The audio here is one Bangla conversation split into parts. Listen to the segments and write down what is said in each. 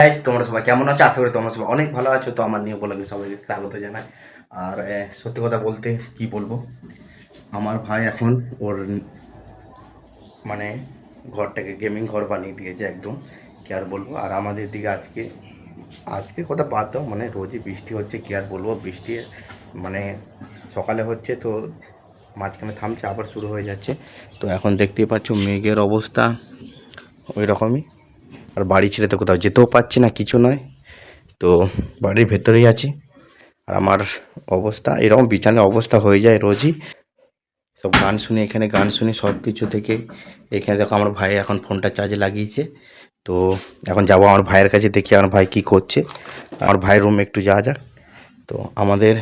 গাইস তোমরা সবাই কেমন আছো? আশা করি তোমরা সবাই অনেক ভালো আছো। তো আমার নিয়ে বলে সবাইকে স্বাগত জানাই। আর সত্যি কথা বলতে কি বলব? আমার ভাই এখন ওর মানে ঘরটাকে গেমিং ঘর বানিয়ে দিয়েছে একদম। কি আর বলব? আর আমাদের দিকে আজকে আজকে কথা বাদ দাও। মানে রোজই বৃষ্টি হচ্ছে, কি আর বলব? বৃষ্টি মানে সকালে হচ্ছে তো মাঝখানে থামছে, আবার শুরু হয়ে যাচ্ছে। তো এখন দেখতেই পাচ্ছ মেঘের অবস্থা ওই রকমই আর বাড়ি ছেড়ে তো কোথাও যেতেও পারছি না, কিছু নয়। তো বাড়ির ভেতরেই আছি। আর আমার অবস্থা, এরকম বিছানার অবস্থা হয়ে যায় রোজই। সব গান শুনি, এখানে গান শুনি সব কিছু থেকে। এখানে দেখো আমার ভাই এখন ফোনটা চার্জে লাগিয়েছে। তো এখন যাব আমার ভাইয়ের কাছে, দেখি আমার ভাই কী করছে। আমার ভাইয়ের রুমে একটু যাওয়া যাক। তো আমাদের,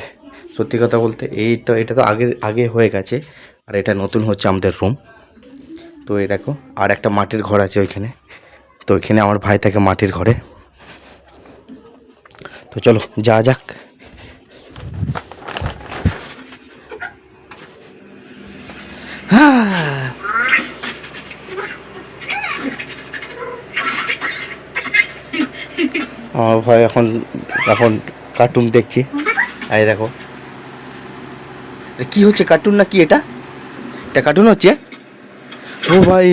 সত্যি কথা বলতে এই তো, এটা তো আগে আগে হয়ে গেছে। আর এটা নতুন হচ্ছে আমাদের রুম তো এই দেখো, আর একটা মাটির ঘর আছে ওইখানে। তো ওইখানে আমার ভাই থাকে মাটির ঘরে। তো চলো যা যাক। আমার ভাই এখন এখন কার্টুন দেখছি। এই দেখো। কি হচ্ছে কার্টুন না কি এটা? এটা কার্টুন হচ্ছে? ও ভাই।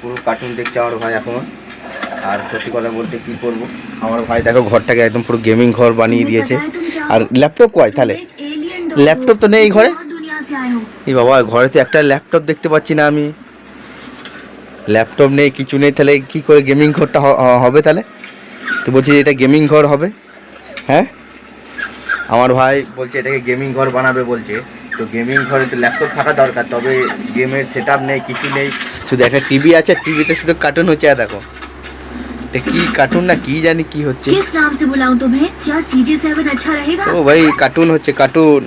পুরো কার্টুন দেখছে আমার ভাই এখন। আর সত্যি কথা বলতে কি করব? আমার ভাই দেখো ঘরটাকে একদম পুরো গেমিং ঘর বানিয়ে দিয়েছে। আর ল্যাপটপ কয় তাহলে? ল্যাপটপ তো নেই ঘরে? এই বাবা ঘরে তো একটা ল্যাপটপ দেখতে পাচ্ছি না আমি। ল্যাপটপ নেই, কিছু নেই, তাহলে কি করে গেমিং ঘরটা হবে তাহলে? তো বলছি এটা গেমিং ঘর হবে। হ্যাঁ? আমার ভাই বলছে এটাকে গেমিং ঘর বানাবে বলছে। তো গেমিং ঘরে তো ল্যাপটপ থাকা দরকার, তবে গেমের সেট নেই, কিছু নেই। শুধু একটা টিভি আছে টিভিতে শুধু কার্টুন হচ্ছে আর দেখো। এটা কি কার্টুন না কি জানি কি হচ্ছে। ও ভাই কার্টুন হচ্ছে কার্টুন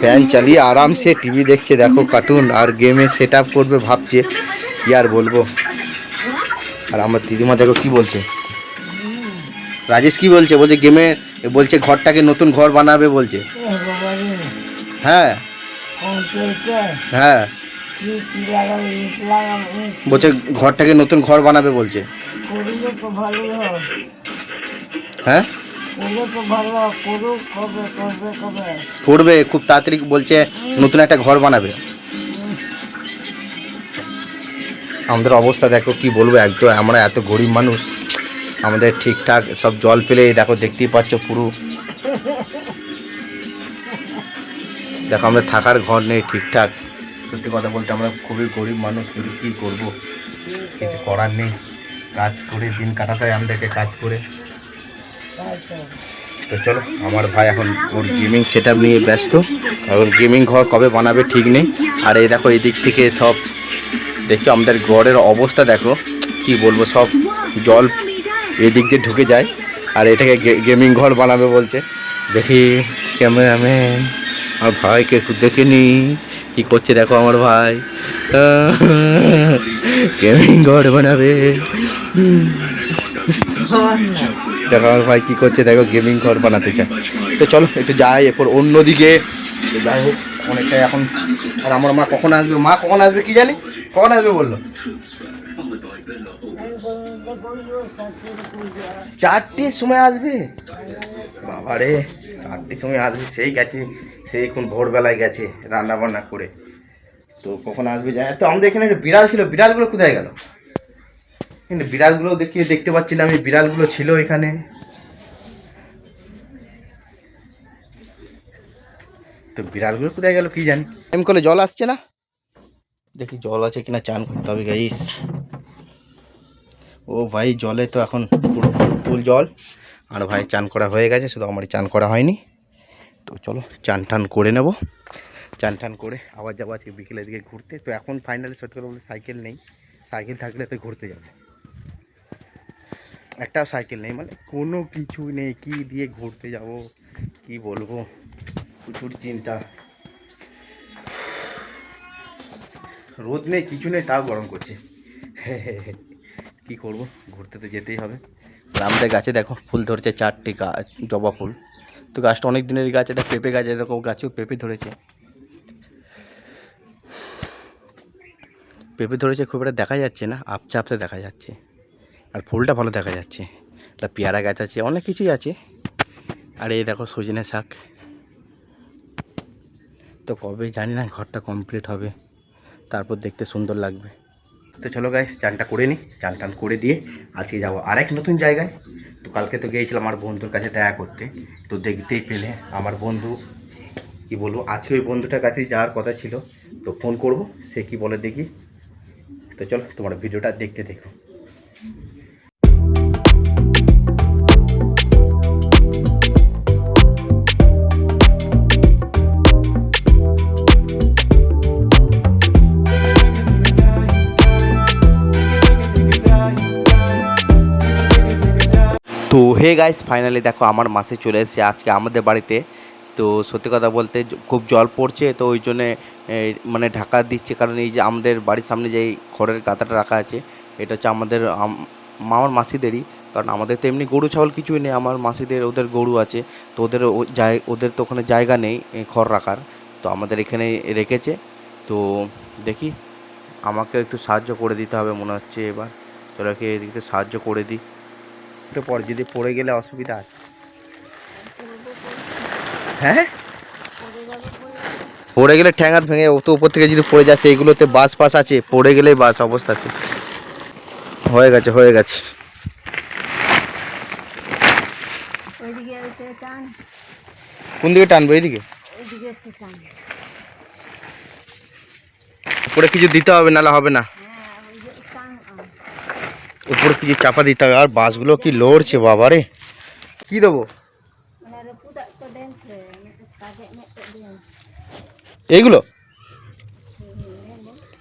ফ্যান চালিয়ে আরামসে টিভি দেখছে দেখো কার্টুন আর গেমে সেট আপ করবে ভাবছে কি আর বলব। আর আমার দিদিমা দেখো কি বলছে। রাজেশ কি বলছে? বলছে গেমে বলছে ঘরটাকে নতুন ঘর বানাবে বলছে। হ্যাঁ। হ্যাঁ। বলছে ঘরটাকে নতুন ঘর বানাবে বলছে। হয়। করবে খুব তাড়াতাড়ি বলছে নতুন একটা ঘর বানাবে। আমাদের অবস্থা দেখো কি বলব একদম আমরা এত গরিব মানুষ। আমাদের ঠিকঠাক সব জল পেলে দেখো দেখতেই পাচ্ছ পুরো। দেখো আমাদের থাকার ঘর নেই ঠিকঠাক। সত্যি কথা বলতে আমরা খুবই গরিব মানুষ, কিন্তু কী করব? কিছু করার নেই। কাজ করে, দিন কাটাতে হয় আমাদেরকে কাজ করে। তো চলো, আমার ভাই এখন ওর গেমিং সেট নিয়ে ব্যস্ত। এখন গেমিং ঘর কবে বানাবে ঠিক নেই। আর এই দেখো, এই দিক থেকে সব দেখছ, আমাদের ঘরের অবস্থা দেখো। কি বলব, সব জল এদিক দিয়ে ঢুকে যায়। আর এটাকে গেমিং ঘর বানাবে বলছে। দেখি ক্যামেরাম্যান আমার ভাইকে একটু দেখে নি। কি করছে দেখো আমার ভাই? গেমিং ঘর বানাবে? দেখো আমার ভাই কি করছে, দেখো গেমিং ঘর বানাতে চায়। তো চলো, একটু যাই এরপর অন্যদিকে। যাই হোক, অনেকটাই এখন। আর আমার মা কখন আসবে? মা কখন আসবে কি জানি? কখন আসবে বলল? চারটের সময় আসবে? বাবারে, চারটের সময় আসবে, সেই গেছে। সেই এখন ভোরবেলায় গেছে রান্না বান্না করে। তো কখন আসবে যায়? তো আমাদের এখানে একটা বিড়াল ছিল, বিড়ালগুলো কোথায় গেল? কিন্তু বিড়ালগুলো দেখি দেখতে পাচ্ছি না আমি বিড়ালগুলো ছিল এখানে। তো বিড়ালগুলো কোথায় গেল কি জানি? এম করলে জল আসছে না? দেখি জল আছে কিনা, চান করতে হবে গাইস ও ভাই, জলে তো এখন পুরো ফুল জল। আর ভাই, চান করা হয়ে গেছে, শুধু আমার চান করা হয়নি। তো চলো। চান টান করে নেব। চান টান করে আবার যাব আজকে বিকেলের দিকে ঘুরতে। তো এখন ফাইনালি সত্যি কথা বলতে সাইকেল নেই। সাইকেল থাকলে তো ঘুরতে যাব। একটাও সাইকেল নেই মানে কোনো কিছু নেই। কি দিয়ে ঘুরতে যাব, কি বলব? প্রচুর চিন্তা। রোদ নেই, কিছু নেই, তাও গরম করছে। কি করব? ঘুরতে তো যেতেই হবে। আমাদের গাছে, দেখো, ফুল ধরছে চারটি গাছ জবা ফুল। তো গাছটা অনেক দিনের গাছ, এটা পেঁপে গাছ দেখো গাছেও পেঁপে ধরেছে। পেঁপে ধরেছে খুব একটা দেখা যাচ্ছে না, আপচা আপচা দেখা যাচ্ছে। আর ফুলটা ভালো দেখা যাচ্ছে। একটা পেয়ারা গাছ আছে, অনেক কিছুই আছে। আর এই দেখো সজনে শাক। তো কবে জানি না, ঘরটা কমপ্লিট হবে। তারপর দেখতে সুন্দর লাগবে। তো চলো গাইস চানটা করে নিই চান টান করে দিয়ে আজকে যাব আরেক নতুন জায়গায়। তো কালকে তো গিয়েছিলাম আমার বন্ধুর কাছে দেখা করতে। তো দেখতেই পেলে আমার বন্ধু, কি বলব, আজকে ওই বন্ধুটার কাছে যাওয়ার কথা ছিল। তো ফোন করব, সে কি বলে দেখি। তো চলো, তোমার ভিডিওটা দেখতে দেখো। তো হে গাইস ফাইনালি দেখো আমার মাসে চলে এসেছে আজকে আমাদের বাড়িতে। তো সত্যি কথা বলতে খুব জল পড়ছে, তো ওই জন্যে মানে ঢাকা দিচ্ছে। কারণ এই যে আমাদের বাড়ির সামনে যে খড়ের গাদাটা রাখা আছে, এটা হচ্ছে আমাদের মামার মাসিদেরই। কারণ আমাদের তো এমনি গরু, ছাগল কিছুই নেই, আমার মাসিদের, ওদের গরু আছে। তো ওদের ওদের তো ওখানে জায়গা নেই খড় রাখার। তো আমাদের এখানে রেখেছে। তো দেখি আমাকে একটু সাহায্য করে দিতে হবে মনে হচ্ছে এবার। তোরাকে এদিকে সাহায্য করে দিই। একটু পর যদি পড়ে গেলে অসুবিধা আছে। হ্যাঁ? পড়ে গেলে ঠ্যাঙাত ভেঙে ও তো উপর থেকে যদি পড়ে যায় সেইগুলোতে বাস পাস আছে পড়ে গেলেই বাস অবস্থা আছে। হয়ে গেছে হয়ে গেছে। ওইদিকে একটু টান। কোন দিকে টানবো এইদিকে? ওইদিকে একটু উপরে কিছু দিতে হবে নাহলে হবে না। উপরে কিছু চাপা দিতে হবে। আর বাঁশগুলো কি লড়ছে বাবারে? কি দেবো? এইগুলো?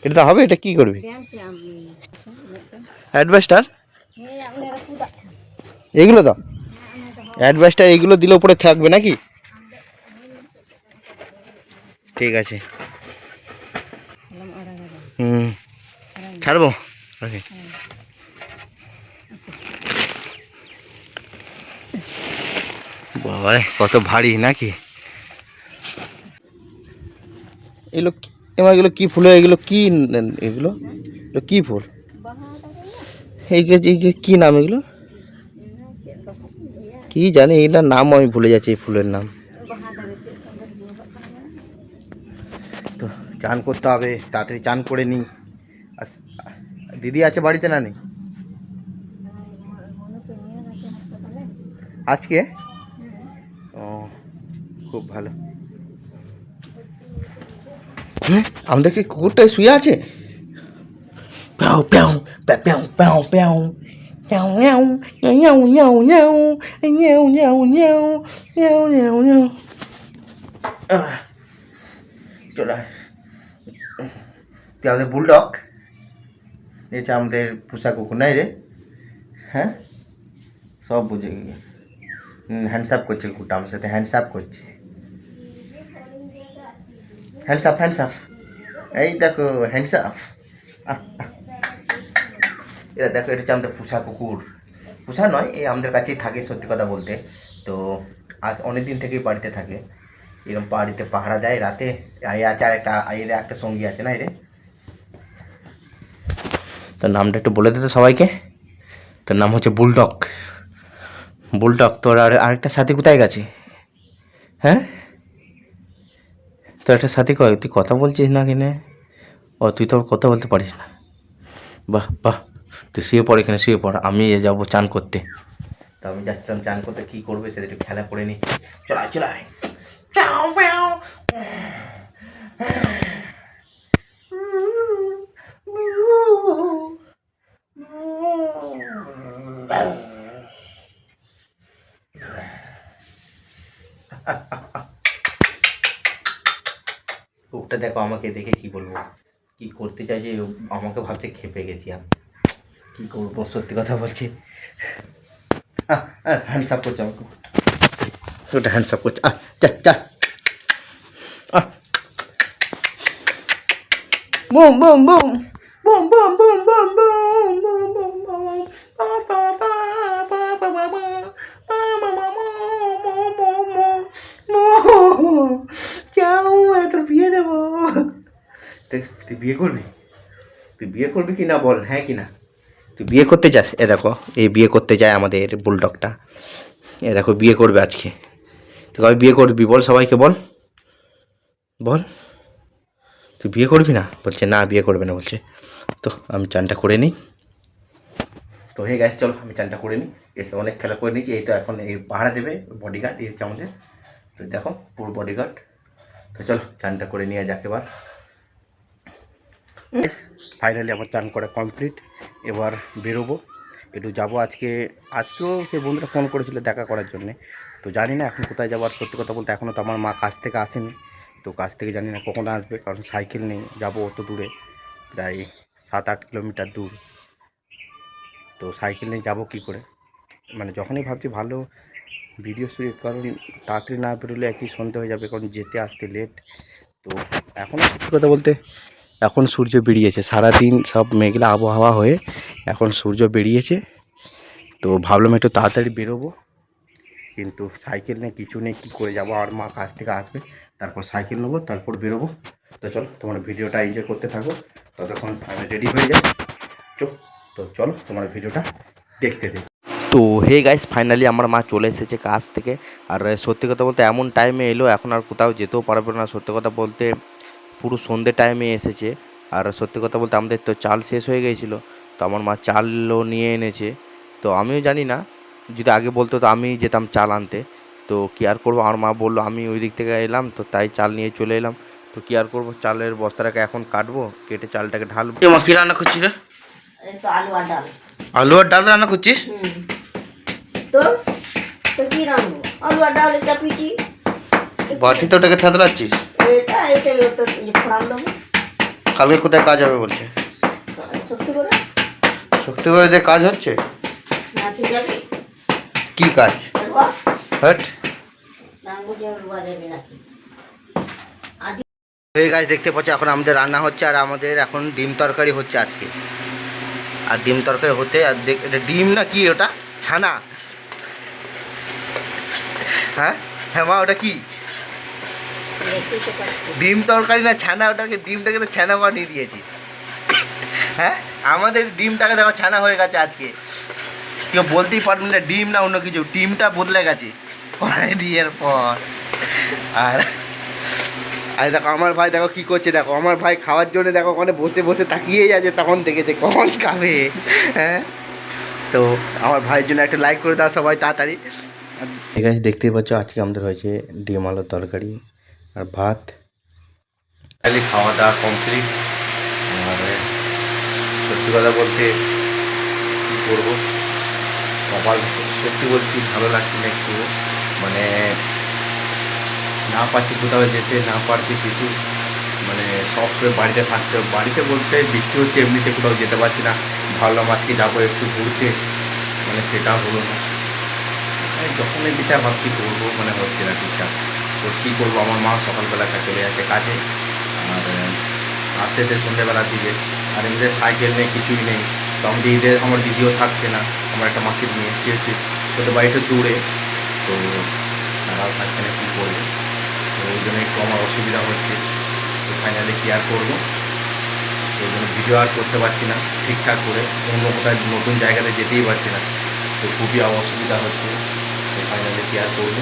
এটা হবে? এটা কি করবি? অ্যাডভাইসটার? এইগুলো দাও। অ্যাডভাইসটা এইগুলো দিলে উপরে থাকবে নাকি? ঠিক আছে। হুম। ছাড়বো? ওকে। বাবা রে, কত ভারী নাকি? এগুলো কি- এবার এগুলো কি ফুল? এগুলো কি এগুলো? এগুলো কি ফুল? এই যে- এই যে কি নাম এগুলো? কি জানি এগুলোর নাম আমি ভুলে যাচ্ছি এই ফুলের নাম। তো চান করতে হবে তাড়াতাড়ি চান করে নিই। আর দিদি আছে বাড়িতে না নেই? আজকে? খুব ভালো আমাদের কি কুকুরটাই শুয়ে আছে প্যাও প্যাও প্যাও প্যাও প্যাও ন্যাও ন্যাও ন্যাও ন্যাও ন্যাও ন্যাও ন্যাও ন্যাও চলে তুই আমাদের বুলডগ এটা আমাদের পোষা কুকুর নাই রে হ্যাঁ সব বুঝে গিয়ে হ্যান্ডসাপ করছে কুকুরটা আমার সাথে হ্যান্ডসাপ করছে হ্যান্ডসাপ হ্যান্ডসাপ এই দেখো হ্যান্ডসাপ এটা দেখো, এটা হচ্ছে আমাদের পোষা কুকুর। পোষা নয়, এই আমাদের কাছেই থাকে, সত্যি কথা বলতে। তো আজ অনেক দিন থেকেই বাড়িতে থাকে। এরকম বাড়িতে পাহারা দেয় রাতে। আই আছে আর একটা এর একটা সঙ্গী আছে না রে তোর নামটা একটু বলে দে তো সবাইকে। তোর নাম হচ্ছে বুলডগ। বুলডগ, তোর আর আরেকটা সাথী কোথায় গেছে? হ্যাঁ? তোর একটা সাথী কয়, তুই কথা বলছিস না কিনে? ও, তুই তো কথা বলতে পারিস না। বাহ বাহ, তুই শুয়ে পড় এখানে, শুয়ে পড়, আমি যাব চান করতে। তো আমি যাচ্ছিলাম চান করতে, কী করবে সেটা একটু খেলা করে নিচ্ছি চলাই চলাই কুকটা দেখো, আমাকে দেখে কি বলব? কি করতে চাইছে ও আমাকে ভাবছে খেপে গেছি আমি। কি করব? সত্যি কথা বলছি। হ্যান্ডস আপ করছে আমার কুকুরটা ওটা হ্যান্ডস আপ করছে। আহ, যা যা। আহ। Boom boom boom boom. বিয়ে করবি? তুই বিয়ে করবি কি না বল হ্যাঁ কি না তুই বিয়ে করতে যাস? এ দেখো, এই বিয়ে করতে যায় আমাদের বুলডগটা। এ দেখো, বিয়ে করবে আজকে। তুই কবে বিয়ে করবি, বল সবাইকে, বল। বল। তুই বিয়ে করবি না? বলছে, না, বিয়ে করবে না, বলছে। তো, আমি চানটা করে নিই। তো, হে গাছ চলো, আমি চানটা করে নিই। এসে অনেক খেলা করে নিয়েছি, এই তো এখন এই পাহাড়া দেবে বডিগার্ড এই হচ্ছে আমাদের। তো দেখো, পুরো বডিগার্ড তো চলো, চানটা করে নিয়ে যাক এবার। ফাইনালি আমার চান করা কমপ্লিট এবার বেরোবো। একটু যাব আজকে। আজকেও সেই বন্ধুরা ফোন করেছিল দেখা করার জন্যে। তো জানি না এখন কোথায় যাব। আর সত্যি কথা বলতে এখনও তো আমার মা কাছ থেকে আসেনি। তো কাছ থেকে জানি না কখন আসবে। কারণ সাইকেল নেই। যাব অত দূরে। প্রায় সাত আট কিলোমিটার দূর। তো সাইকেল নিয়ে যাব কী করে? মানে যখনই ভাবছি ভালো ভিডিও শুরু কারণ তাড়াতাড়ি না বেরোলে একই সন্ধে হয়ে যাবে। কারণ যেতে আসতে লেট তো এখন সত্যি কথা বলতে এখন সূর্য বেরিয়েছে, সারাদিন সব মেঘলা আবহাওয়া হয়ে এখন সূর্য বেরিয়েছে। তো ভাবলাম একটু তাড়াতাড়ি বেরোবো, কিন্তু সাইকেল নেই কিছু নেই, কী করে যাব, আর মা কাছ থেকে আসবে, তারপর সাইকেল নেব, তারপর বেরোবো। তো চলো, তোমার ভিডিওটা এনজয় করতে থাকো, ততক্ষণ আমি রেডি হয়ে যাই চো, তো চলো, তোমার ভিডিওটা দেখতে দেখো তো হে গাইস ফাইনালি আমার মা চলে এসেছে কাজ থেকে, আর সত্যি কথা বলতে এমন টাইমে এলো, এখন আর কোথাও যেতেও পারবে না। সত্যি কথা বলতে পুরো সন্ধ্যে টাইমে এসেছে। আর সত্যি কথা বলতে আমাদের তো চাল শেষ হয়ে গিয়েছিল তো আমার মা চালও নিয়ে এনেছে। তো আমিও জানি না যদি আগে বলতো তো আমি যেতাম চাল আনতে। তো কি আর করব? আমার মা বলল আমি ওই দিক থেকে এলাম তো তাই চাল নিয়ে চলে এলাম। তো কি আর করব? চালের বস্তাটাকে এখন কাটবো কেটে চালটাকে ঢালবো। মা কি রান্না করছিস রে? আলু আর ডাল। আলু আর ডাল রান্না করছিস? হুম। তো? তো কি রান্না? আলু আর ডাল এটা পিচি বাটিতে ওটাকে থেতলাচ্ছিস? এটা এটা তো এই ফোড়ান দেবো। কালকে কোথায় কাজ হবে বলছে? সত্যি করে? শক্তি করে দিয়ে কাজ হচ্ছে? কি কাজ? হট। এই গাছ দেখতে পাচ্ছ এখন আমাদের রান্না হচ্ছে আর আমাদের এখন ডিম তরকারি হচ্ছে আজকে। আর ডিম তরকারি হতে আর এটা ডিম না কি ওটা? ছানা। হ্যাঁ? হ্যাঁ মা ওটা কি? ডিম তরকারি না ছানা, ওটাকে ডিমটাকে তো ছানা বানিয়ে দিয়েছি। হ্যাঁ? আমাদের ডিমটাকে দেখো ছানা হয়ে গেছে আজকে। কেউ বলতেই পারবেন না ডিম না অন্য কিছু, ডিমটা বদলে গেছে। কড়াই দিয়ের পর আর আর দেখো আমার ভাই দেখো কি করছে, দেখো আমার ভাই খাওয়ার জন্য দেখো ওখানে বসে বসে তাকিয়েই আছে, তখন দেখেছে কখন খাবে। হ্যাঁ? তো আমার ভাইয়ের জন্য একটা লাইক করে দাও সবাই তাড়াতাড়ি। ঠিক আছে দেখতেই পাচ্ছ আজকে আমাদের হয়েছে ডিম আলুর তরকারি। আর ভাত? খালি খাওয়া দাওয়া কমপ্লিট আর, সত্যি কথা বলতে কী করব কপাল সত্যি বলছি ভালো লাগছে না একটু। মানে না পারছি কোথাও যেতে, না পারছি কিছু। মানে সব সবসময় বাড়িতে থাকতে বাড়িতে বলতে বৃষ্টি হচ্ছে, এমনিতে কোথাও যেতে পারছি না। ভাবলাম আজকে যাব একটু ঘুরতে। মানে সেটা হলো না। যখনই যেটা ভাবছি করব মানে হচ্ছে না ঠিকঠাক। তো কী করব? আমার মা সকালবেলা একটা চলে যাচ্ছে কাজে। আর আসছে সে সন্ধ্যেবেলার দিকে। আর এমনিতে সাইকেল নেই, কিছুই নেই। তো আমি দিদিদের, আমার দিদিও থাকছে না। আমার একটা মাসির মেয়ে, সে হচ্ছে ওদের বাড়িটা দূরে। তো তারাও থাকছে না কী করবে? তো ওই জন্য একটু আমার অসুবিধা হচ্ছে। তো ফাইনালি কী আর করব? ওই জন্য ভিডিও আর করতে পারছি না, ঠিকঠাক করে। অন্য কোথায় নতুন জায়গাতে যেতেই পারছি না। তো খুবই অসুবিধা হচ্ছে। তো ফাইনালি কী আর করব?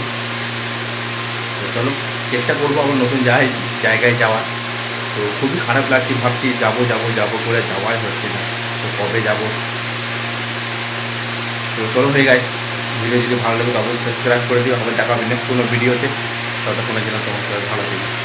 তো চলো, চেষ্টা করব আবার নতুন যাই জায়গায় যাওয়ার। তো খুবই খারাপ লাগছে, ভাবছি যাব যাব যাব করে যাওয়াই হচ্ছে না। তো কবে যাব? তো চলো হয়ে গাইস ভিডিও যদি ভালো লাগে তো অবশ্যই সাবস্ক্রাইব করে দিও। আবার দেখা হবে কোনো ভিডিওতে ততক্ষণের জন্য তোমার সাথে ভালো থাকবে